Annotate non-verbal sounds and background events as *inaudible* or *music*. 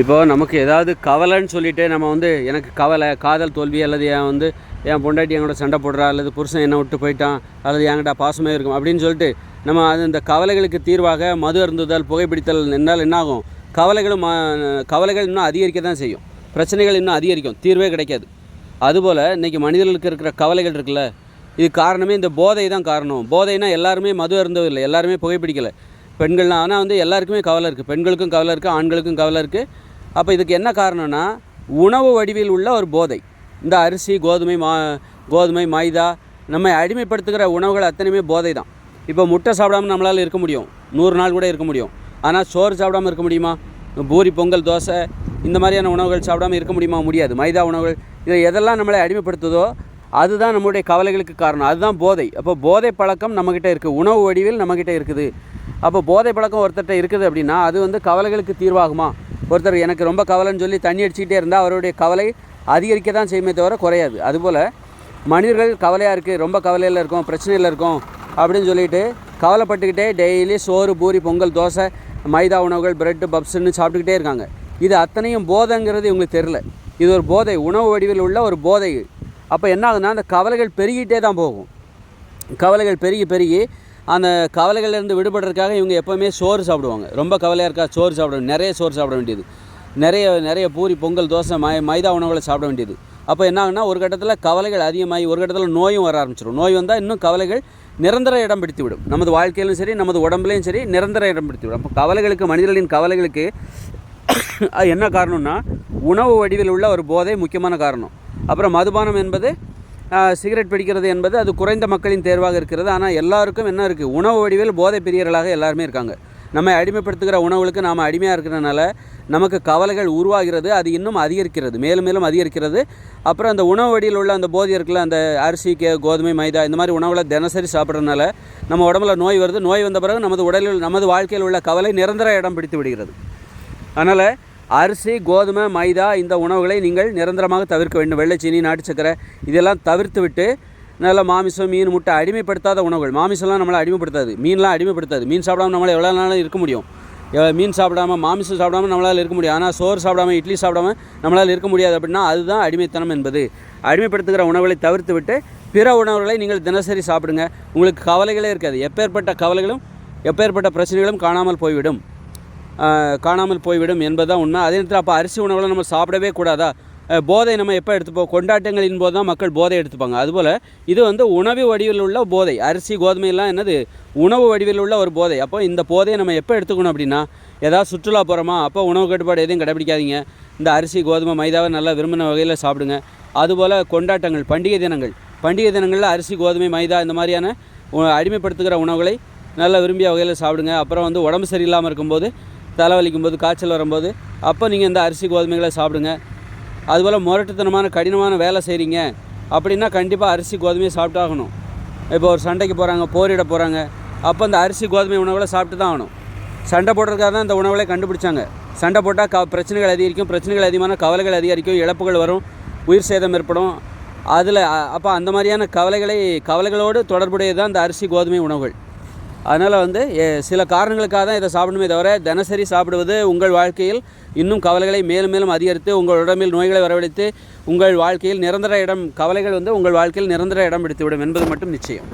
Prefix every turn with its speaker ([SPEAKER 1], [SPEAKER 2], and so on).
[SPEAKER 1] இப்போது நமக்கு ஏதாவது கவலைன்னு சொல்லிட்டு நம்ம வந்து எனக்கு கவலை காதல் தோல்வி அல்லது என் வந்து என் பொண்டாட்டி என்கூட சண்டை போடுறா அல்லது புருஷன் என்னை விட்டு போயிட்டான் அல்லது என்கிட்ட பாசமே இருக்கும் அப்படின்னு சொல்லிட்டு நம்ம அது இந்த கவலைகளுக்கு தீர்வாக மது அருந்துதல் புகைப்பிடித்தல் என்றால் என்னாகும்? கவலைகளும் கவலைகள் இன்னும் அதிகரிக்க தான் செய்யும். பிரச்சனைகள் இன்னும் அதிகரிக்கும். தீர்வே கிடைக்காது. அதுபோல் இன்றைக்கி மனிதர்களுக்கு இருக்கிற கவலைகள் இருக்குல்ல இது காரணமே இந்த போதை தான் காரணம். போதைனா எல்லாருமே மது அருந்தவில்லை எல்லாருமே புகைப்பிடிக்கலை. பெண்கள்லாம் ஆனால் வந்து எல்லாருக்குமே கவலை இருக்குது பெண்களுக்கும் கவலை இருக்குது ஆண்களுக்கும் கவலை இருக்குது அப்போ இதுக்கு என்ன காரணம்னா உணவு வடிவில் உள்ள ஒரு போதை. இந்த அரிசி கோதுமை மா கோதுமை மைதா நம்மை அடிமைப்படுத்துகிற உணவுகள் அத்தனையுமே போதை தான். இப்போ முட்டை சாப்பிடாம நம்மளால் இருக்க முடியும். நூறு நாள் கூட இருக்க முடியும். ஆனால் சோறு சாப்பிடாம இருக்க முடியுமா? பூரி பொங்கல் தோசை இந்த மாதிரியான உணவுகள் சாப்பிடாம இருக்க முடியுமா? முடியாது. மைதா உணவுகள் இதை எதெல்லாம் நம்மளை அடிமைப்படுத்துதோ அதுதான் நம்மளுடைய கவலைகளுக்கு காரணம். அதுதான் போதை. அப்போ போதை பழக்கம் நம்மக்கிட்ட இருக்குது உணவு வடிவில் நம்மக்கிட்ட இருக்குது. அப்போ போதை பழக்கம் ஒருத்தர்கிட்ட இருக்குது அப்படின்னா அது வந்து கவலைகளுக்கு தீர்வாகுமா? ஒருத்தர் எனக்கு ரொம்ப கவலைன்னு சொல்லி தண்ணி அடிச்சுக்கிட்டே இருந்தால் அவருடைய கவலை அதிகரிக்க தான் செய்யுமே தவிர குறையாது. அதுபோல் மனிதர்கள் கவலையாக இருக்குது ரொம்ப கவலையில் இருக்கும் பிரச்சனையில் இருக்கும் அப்படின்னு சொல்லிட்டு கவலைப்பட்டுக்கிட்டே டெய்லி சோறு பூரி பொங்கல் தோசை மைதா உணவுகள் பிரெட்டு பப்ஸுன்னு சாப்பிட்டுக்கிட்டே இருக்காங்க. இது அத்தனையும் போதைங்கிறது இவங்களுக்கு தெரில இது ஒரு போதை உணவு வடிவில் உள்ள ஒரு போதை. அப்போ என்ன ஆகுதுன்னா அந்த கவலைகள் பெருகிட்டே தான் போகும். கவலைகள் பெருகி பெருகி அந்த கவலைகள்லேருந்து விடுபடுறதுக்காக இவங்க எப்போவுமே சோறு சாப்பிடுவாங்க. ரொம்ப கவலையாக இருக்கா? சோறு சாப்பிட நிறைய சோறு சாப்பிட வேண்டியது. நிறைய நிறைய பூரி பொங்கல் தோசை மை மைதா உணவுகளை சாப்பிட வேண்டியது. அப்போ என்ன ஆகுனா ஒரு கட்டத்தில் கவலைகள் அதிகமாகி ஒரு கட்டத்தில் நோயும் வர ஆரம்பிச்சிடும் நோய் வந்தால் இன்னும் கவலைகள் நிரந்தர இடம் பிடித்து விடும் நமது வாழ்க்கையிலும் சரி நமது உடம்புலையும் சரி நிரந்தர இடம் பிடித்து விடும் அப்போ கவலைகளுக்கு மனிதர்களின் கவலைகளுக்கு *coughs* அது என்ன காரணம்னா உணவு வடிவில் உள்ள ஒரு போதை முக்கியமான காரணம். அப்புறம் மதுபானம் என்பது சிகரெட் பிடிக்கிறது என்பது அது குறைந்த மக்களின் தேர்வாக இருக்கிறது. ஆனால் எல்லாருக்கும் என்ன இருக்குது உணவு வடிவில் போதை பிரியர்களாக எல்லாருமே இருக்காங்க. நம்மை அடிமைப்படுத்துகிற உணவுகளுக்கு நாம் அடிமையாக இருக்கிறனால நமக்கு கவலைகள் உருவாகிறது அது இன்னும் அதிகரிக்கிறது மேலும் மேலும் அதிகரிக்கிறது. அப்புறம் அந்த உணவு வடியில் உள்ள அந்த போதை அந்த அரிசி கே கோதுமை மைதா இந்த மாதிரி உணவுகளை தினசரி சாப்பிட்றதுனால நம்ம உடம்புல நோய் வருது. நோய் வந்த பிறகு நமது உடலில் நமது வாழ்க்கையில் உள்ள கவலை நிரந்தர இடம் பிடித்து விடுகிறது. அதனால் அரிசி கோதுமை மைதா இந்த உணவுகளை நீங்கள் நிரந்தரமாக தவிர்க்க வேண்டும். வெள்ளைச்சீனி நாட்டு சக்கரை இதெல்லாம் தவிர்த்து விட்டு நல்ல மாமிசம் மீன் முட்டை அடிமைப்படுத்தாத உணவுகள். மாமிசம்லாம் நம்மளை அடிமைப்படுத்தாது. மீன்லாம் அடிமைப்படுத்தாது. மீன் சாப்பிடாம நம்மளால் எவ்வளோ நாளும் இருக்க முடியும்? மீன் சாப்பிடாம மாமிசம் சாப்பிடாம நம்மளால் இருக்க முடியும். ஆனால் சோறு சாப்பிடாம இட்லி சாப்பிடாம நம்மளால் இருக்க முடியாது அப்படின்னா அதுதான் அடிமைத்தனம் என்பது. அடிமைப்படுத்துகிற உணவுகளை தவிர்த்து விட்டு பிற உணவுகளை நீங்கள் தினசரி சாப்பிடுங்க. உங்களுக்கு கவலைகளே இருக்காது. எப்பேற்பட்ட கவலைகளும் எப்பேற்பட்ட பிரச்சனைகளும் காணாமல் போய்விடும். காணாமல் போய்விடும் என்பதுதான் உண்மை. அதே நேரத்தில் அப்போ அரிசி உணவுகளை நம்ம சாப்பிடவே கூடாதா? போதை நம்ம எப்போ எடுத்துப்போம் கொண்டாட்டங்களின் போது தான் மக்கள் போதை எடுத்துப்பாங்க. அதுபோல் இது வந்து உணவு வடிவில் உள்ள போதை. அரிசி கோதுமை எல்லாம் என்னது? உணவு வடிவில் உள்ள ஒரு போதை. அப்போ இந்த போதையை நம்ம எப்போ எடுத்துக்கணும் அப்படின்னா ஏதாவது சுற்றுலா போகிறோமா அப்போ உணவு கட்டுப்பாடு எதையும் கடைபிடிக்காதீங்க இந்த அரிசி கோதுமை மைதாவை நல்லா விரும்பின வகையில் சாப்பிடுங்க. அதுபோல் கொண்டாட்டங்கள் பண்டிகை தினங்கள். பண்டிகை தினங்களில் அரிசி கோதுமை மைதா இந்த மாதிரியான அடிமைப்படுத்துகிற உணவுகளை நல்லா விரும்பிய வகையில் சாப்பிடுங்க. அப்புறம் வந்து உடம்பு சரியில்லாமல் இருக்கும்போது தலைவலிக்கும் போது காய்ச்சல் வரும்போது அப்போ நீங்கள் இந்த அரிசி கோதுமைகளை சாப்பிடுங்க. அதுபோல் முரட்டுத்தனமான கடினமான வேலை செய்கிறீங்க அப்படின்னா கண்டிப்பாக அரிசி கோதுமையை சாப்பிட்டாகணும். இப்போ ஒரு சண்டைக்கு போகிறாங்க போரிட போகிறாங்க அப்போ அந்த அரிசி கோதுமை உணவுகளை சாப்பிட்டு தான் ஆகணும். சண்டை போடுறதுக்காக தான் இந்த உணவுகளை கண்டுபிடிச்சாங்க. சண்டை போட்டால் க பிரச்சனைகள் அதிகரிக்கும் பிரச்சனைகள் அதிகமான கவலைகள் அதிகரிக்கும் இழப்புகள் வரும் உயிர் சேதம் ஏற்படும். அதில் அப்போ அந்த மாதிரியான கவலைகளை கவலைகளோடு தொடர்புடையது தான் இந்த அரிசி கோதுமை உணவுகள். அதனால் வந்து சில காரணங்களுக்காக தான் இதை சாப்பிடணுமே தவிர தினசரி சாப்பிடுவது உங்கள் வாழ்க்கையில் இன்னும் கவலைகளை மேலும் மேலும் அதிகரித்து உங்கள் உடம்பில் நோய்களை வரவழைத்து உங்கள் வாழ்க்கையில் நிரந்தர இடம் கவலைகள் வந்து உங்கள் வாழ்க்கையில் நிரந்தர இடம் பிடித்துவிடும் என்பது மட்டும் நிச்சயம்.